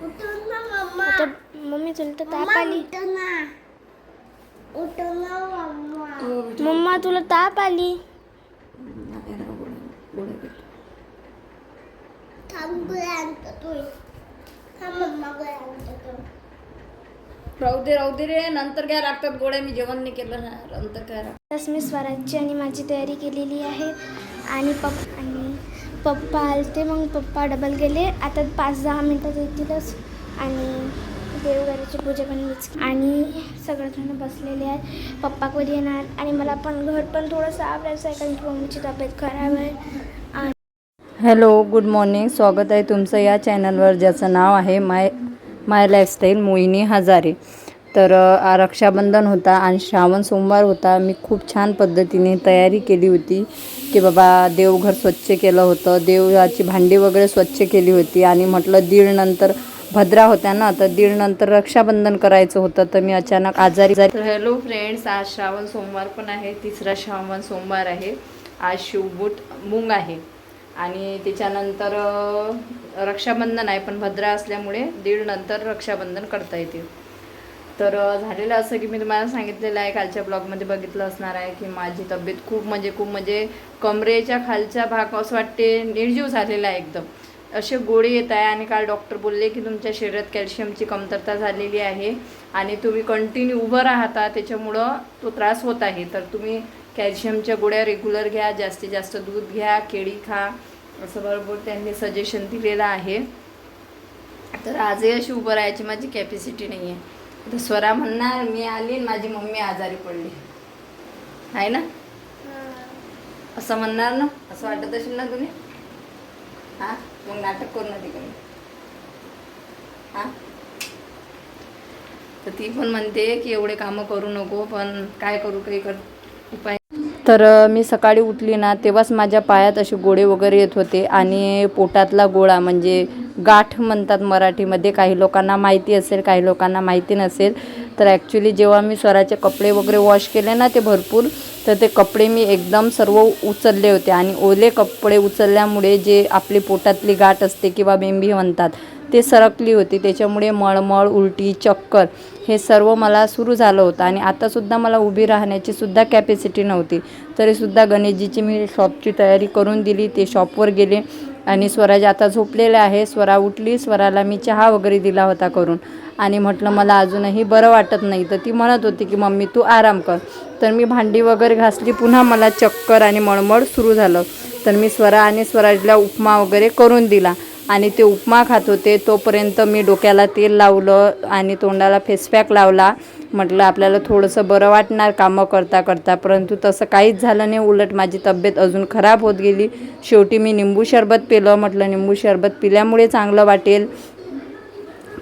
Mamma. आता mummy तुला तर ताप आली. ना. मम्मा. मम्मा तुला ताप आली. राहू दे राहू दे रे. नंतर काय लागतात गोळ्या. मी जेवण नाही केलं ना. नंतर काय लागतं तस मी स्वराजची आणि माझी तयारी केलेली आहे. आणि पप आणि पप्पा आलते मग पप्पा डबल गेले. आता पाच दहा मिनटात येतीलच. आणि देवघराची पूजा पण मीच आणि सगळेजण बसलेले आहेत. पप्पा कधी येणार. आणि मला पण घर पण थोडंसं आवडायचं आहे कारण की मम्मीची तब्येत खराब आहे. आणि हॅलो गुड मॉर्निंग स्वागत आहे तुमचं या चॅनलवर ज्याचं नाव आहे माय माय लाईफस्टाईल मोहिनी हजारे. तर रक्षाबंधन होता आणि श्रावण सोमवार होता. मी खूप छान पद्धतीने तयारी केली होती की बाबा देवघर स्वच्छ केलं होतं. देवाची भांडी वगैरे स्वच्छ केली होती आणि म्हटलं दीड नंतर भद्रा होत्या ना तर दीड नंतर रक्षाबंधन करायचं होतं. तर मी अचानक आजारी तर हॅलो फ्रेंड्स आज श्रावण सोमवार पण आहे. तिसरा श्रावण सोमवार आहे. आज शिवबूट मुंग आहे. आणि त्याच्यानंतर रक्षाबंधन आहे पण भद्रा असल्यामुळे दीड नंतर रक्षाबंधन करता येते. तर झालेलं असं की मी तुम्हाला सांगितलेलं आहे कालच्या ब्लॉगमध्ये बघितलं असणार आहे की माझी तब्येत खूप म्हणजे खूप म्हणजे कमरेच्या खालचा भाग असं वाटते निर्जीव झालेला आहे एकदम. असे गोळे येत आहे आणि काल डॉक्टर बोलले की तुमच्या शरीरात कॅल्शियमची कमतरता झालेली आहे आणि तुम्ही कंटिन्यू उभं राहता त्याच्यामुळं तो त्रास होत आहे. तर तुम्ही कॅल्शियमच्या गोळ्या रेग्युलर घ्या जास्तीत जास्त दूध घ्या केळी खा असं बरोबर त्यांनी सजेशन दिलेलं आहे. तर आजही अशी उभं राहायची माझी कॅपॅसिटी नाही आहे. तर स्वरा म्हणणार मी आली आणि माझी मम्मी आजारी पडली. आहे ना? असं म्हणणार ना? असं वाटत असेल ना तुम्ही? हां? मग नाटक करू ना तिकडे हां? तर ती पण म्हणते की एवढे कामं करू नको पण काय करू काही कर उपाय तर मी सकाळी उठली ना तेव्हाच माझ्या पायात असे गोळे वगैरे येत होते आणि पोटातला गोळा म्हणजे गाठ म्हणतात मराठीमध्ये. काही लोकांना माहिती असेल काही लोकांना माहिती नसेल. तर ॲक्च्युली जेव्हा मी स्वराचे कपडे वगैरे वॉश केले ना ते भरपूर तर ते कपडे मी एकदम सर्व उचलले होते. आणि ओले कपडे उचलल्यामुळे जे आपली पोटातली गाठ असते किंवा बेंबी म्हणतात ते सरकली होती. त्याच्यामुळे मळमळ उलटी चक्कर हे सर्व मला सुरू झालं होतं आणि आतासुद्धा मला उभी राहण्याची सुद्धा कॅपॅसिटी नव्हती. तरीसुद्धा गणेशजीची मी शॉपची तयारी करून दिली ते शॉपवर गेले आणि स्वराज आता झोपलेले आहे. स्वरा उठली स्वराला मी चहा वगैरे दिला होता करून. आणि म्हटलं मला अजूनही बरं वाटत नाही. तर ती म्हणत होती की मम्मी तू आराम कर. तर मी भांडी वगैरे घासली. पुन्हा मला चक्कर आणि मळमळ सुरू झालं. तर मी स्वरा आणि स्वराजला उपमा वगैरे करून दिला. आणि ते उपमा खात होते. तोपर्यंत मी डोक्याला तेल लावलं आणि तोंडाला फेसपॅक लावला. म्हटलं आपल्याला थोडंसं बरं वाटणार कामं करता करता परंतु तसं काहीच झालं नाही. उलट माझी तब्येत अजून खराब होत गेली. शेवटी मी निंबू सरबत पिलं. म्हटलं निंबू सरबत पिल्यामुळे चांगलं वाटेल.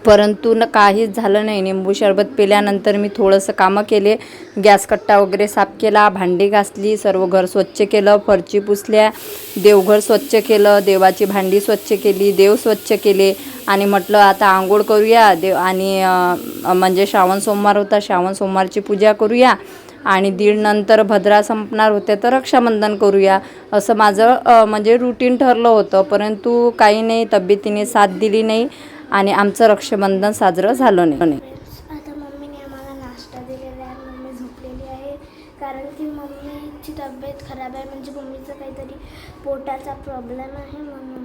परंतु न काहीच झालं नाही. निंबू सरबत पिल्यानंतर मी थोडंसं कामं केले. गॅस कट्टा वगैरे साफ केला भांडी घासली सर्व घर स्वच्छ केलं फरची पुसल्या देवघर स्वच्छ केलं देवाची भांडी स्वच्छ केली देव स्वच्छ केले. आणि म्हटलं आता आंघोळ करूया देव आणि म्हणजे श्रावण सोमवार होता श्रावण सोमवारची पूजा करूया. आणि दीड नंतर भद्रा संपणार होते तर रक्षाबंधन करूया. असं माझं म्हणजे रुटीन ठरलं होतं. परंतु काही नाही तब्येतीने साथ दिली नाही. आणि आमचं रक्षाबंधन साजरं झालं नाही. आता मम्मीने आम्हाला नाश्ता दिलेला आहे. मम्मी झोपलेली आहे. कारण की मम्मीची तब्येत खराब आहे. म्हणजे मम्मीचं काहीतरी पोटाचा प्रॉब्लेम आहे म्हणून.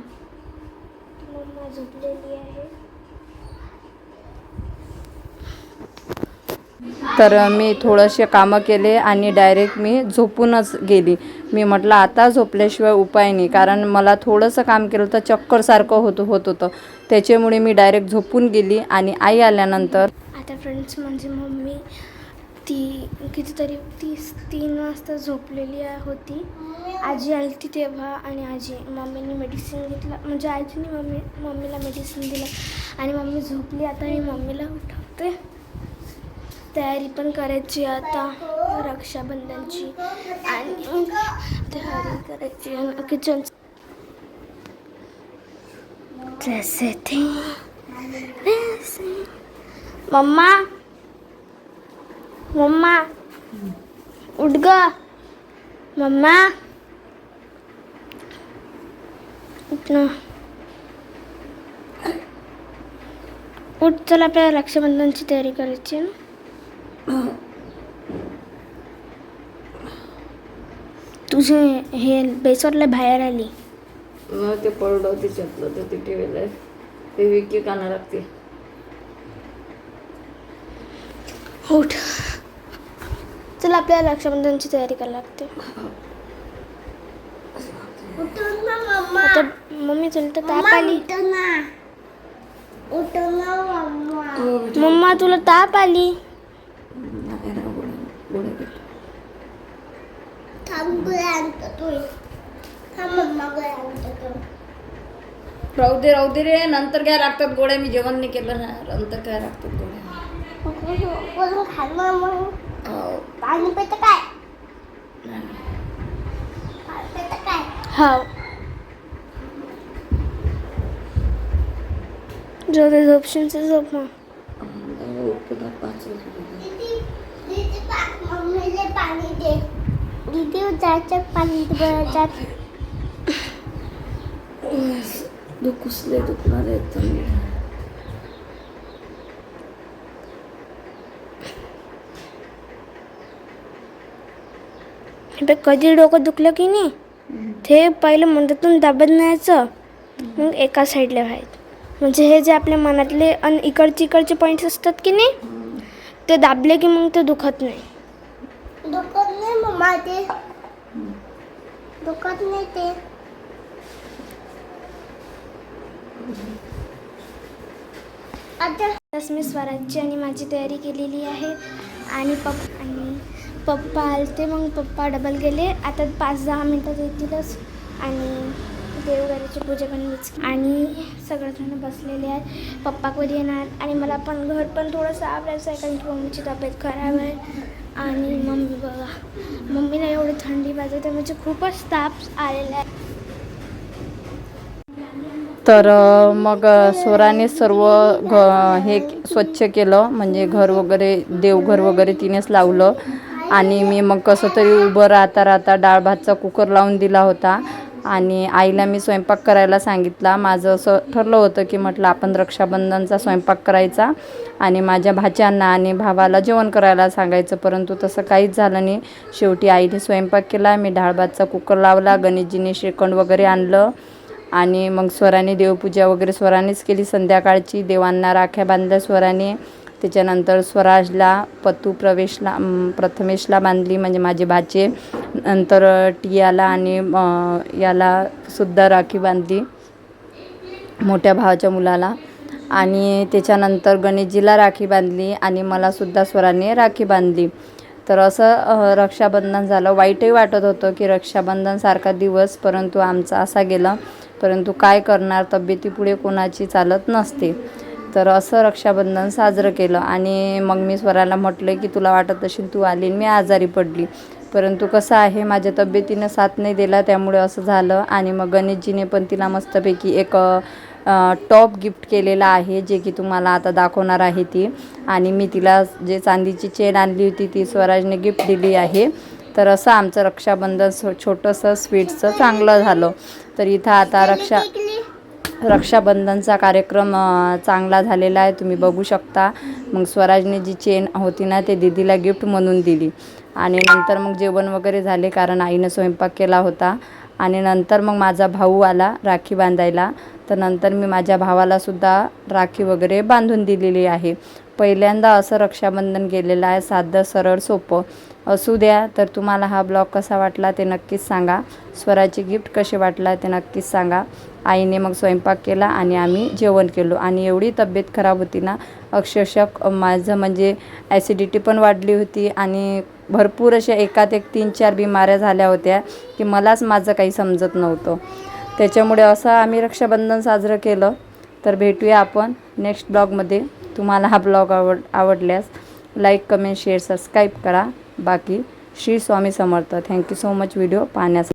मम्मा झोपलेली आहे. तर मी थोडंसे कामं केले आणि डायरेक्ट मी झोपूनच गेली. मी म्हटलं आता झोपल्याशिवाय उपाय नाही. कारण मला थोडंसं काम केलं तर चक्करसारखं होत होत होतं. त्याच्यामुळे मी डायरेक्ट झोपून गेली आणि आई आल्यानंतर आता फ्रेंड्स म्हणजे मम्मी ती कितीतरी तीस तीन वाजता झोपलेली आहे- होती. आजी आली ती तेव्हा आणि आजी मम्मीने मेडिसिन घेतलं. म्हणजे आजीने मम्मी मम्मीला मेडिसिन दिलं. आणि मम्मी झोपली. आता मी मम्मीला उठवते. तयारी पण करायची आता रक्षाबंधनची. आणि तयारी करायची किचन जसे ते मम्मा मम्मा उठ ग. मम्मा उठ ना. उठ चल आपल्याला रक्षाबंधनची तयारी करायची आहे ना. तुझे हे बेसरला बाहेर आली. ते पडलं त्याच्यातलं तर ते ठेवलं आहे. ते विकी काना लागते. उठ. चल आपल्याला रक्षाबंधनची तयारी करायला लागते. उठव ना मम्मा. आता मम्मी चल तर ताप मम्मा आली. उठव ना. उठव ना मम्मा. मम्मा तुला ताप आली. गोळ्या आणतो तू थांब मम्मा गोळ्या आणतो तू राहू दे राहू दे रे. नंतर काय लागतात गोळ्या? मी जेवण नाही केलं ना. नंतर काय लागतात गोळ्या? हो. हा. जाऊ दे झोपशील झोप मग. दीदी जायचं पाणी भरायच्यात दुखसले दुखणार आहेत हे कधी डोकं दुखलं की नाही? ते पहिलं मंदातून दाबत न्यायचं. मग एका साईडला व्हायचं म्हणजे हे जे आपल्या मनातले आणि इकडचे इकडचे पॉईंट्स असतात की नाही? ते दाबले की मग ते दुखत नाही. दुखत नाही मम्मा ते दुखत नाही ते. आता तस मी स्वराजची आणि माझी तयारी केलेली आहे. आणि पप आणि पप्पा आलते मग पप्पा डबल गेले. आता पाच दहा मिनटात येतीलच. आणि देवघराची पूजा पण मीच आणि सगळेजण बसलेले आहेत. पप्पा कधी येणार? आणि मला पण घर पण थोडंसं आवडायचं आहे कारण की मम्मीची तब्येत खराब आहे. आणि मम्मी बघा मम्मीला एवढी थंडी वाजते म्हणजे खूपच ताप आलेला आहे. तर मग सोराने स्वराने सर्व घ हे स्वच्छ केलं. म्हणजे घर वगैरे देवघर वगैरे तिनेच लावलं. आणि मी मग कसं तरी उभं राहता राहता डाळ भातचा कुकर लावून दिला होता. आणि आईला मी स्वयंपाक करायला सांगितला. माझं असं ठरलं होतं की म्हटलं आपण रक्षाबंधनचा स्वयंपाक करायचा आणि माझ्या भाच्यांना आणि भावाला जेवण करायला सांगायचं. परंतु तसं काहीच झालं नाही. शेवटी आईने स्वयंपाक केला. मी डाळभातचा कुकर लावला गणेशजीने श्रीखंड वगैरे आणलं आणि मग स्वराने देवपूजा वगैरे स्वरानेच केली. संध्याकाळची देवांना राख्या बांधल्या स्वराने. त्याच्यानंतर स्वराजला पतू प्रवेशला प्रथमेशला बांधली. म्हणजे माझे भाचे नंतर टियाला आणि याला सुद्धा राखी बांधली. मोठ्या भावाच्या मुलाला. आणि त्याच्यानंतर गणेशजीला राखी बांधली आणि मला सुद्धा स्वराने राखी बांधली. तर असं रक्षाबंधन झालं. वाईटही वाटत होतं की रक्षाबंधनसारखा दिवस परंतु आमचा असा गेला. परंतु काय करणार? तब्येतीपुढे कोणाची चालत नसते. तर असं रक्षाबंधन साजरं केलं. आणि मग मी स्वराला म्हटलं की तुला वाटत असेल तू आली मी आजारी पडली. परंतु कसं आहे माझ्या तब्येतीनं साथ नाही दिला त्यामुळे असं झालं. आणि मग गणेशजीने पण तिला मस्तपैकी एक टॉप गिफ्ट केलेला आहे जे की तुम्हाला आता दाखवणार आहे ती. आणि मी तिला जे चांदीची चेन आणली होती ती स्वराजने गिफ्ट दिली आहे. तर असं आमचं रक्षाबंधन छोटंसं स्वीटचं चांगलं झालं. तर इथं आता रक्षा रक्षाबंधनचा कार्यक्रम चांगला झालेला आहे. तुम्ही बघू शकता. मग स्वराजने जी चेन होती ना ते दीदीला गिफ्ट म्हणून दिली. आणि नंतर मग जेवण वगैरे झाले कारण आईनं स्वयंपाक केला होता. आणि नंतर मग माझा भाऊ आला राखी बांधायला. तर नंतर मी माझ्या भावालासुद्धा राखी वगैरे बांधून दिलेली आहे. पहिल्यांदा असं रक्षाबंधन गेलेलं आहे. साधं सरळ सोपं. असू द्या तर तुम्हाला हा ब्लॉग कसा वाटला ते नक्कीच सांगा. स्वराची गिफ्ट कशी वाटला ते नक्कीच सांगा. आईने मग स्वयंपाक केला आणि आम्ही जेवण केलो. आणि एवढी तब्येत खराब होती ना अक्षरशः माझं म्हणजे ॲसिडिटी पण वाढली होती आणि भरपूर अशा एकात एक तीन चार बिमाऱ्या झाल्या होत्या की मलाच माझं काही समजत नव्हतं. त्याच्यामुळे असं आम्ही रक्षाबंधन साजरं केलं. तर भेटूया आपण नेक्स्ट ब्लॉगमध्ये तुम्हाला हा ब्लॉग आवड आवडल्यास लाईक कमेंट शेअर सबस्क्राईब करा. बाकी Shri Swami Samarth. Thank you so much video पाहण्यासाठी.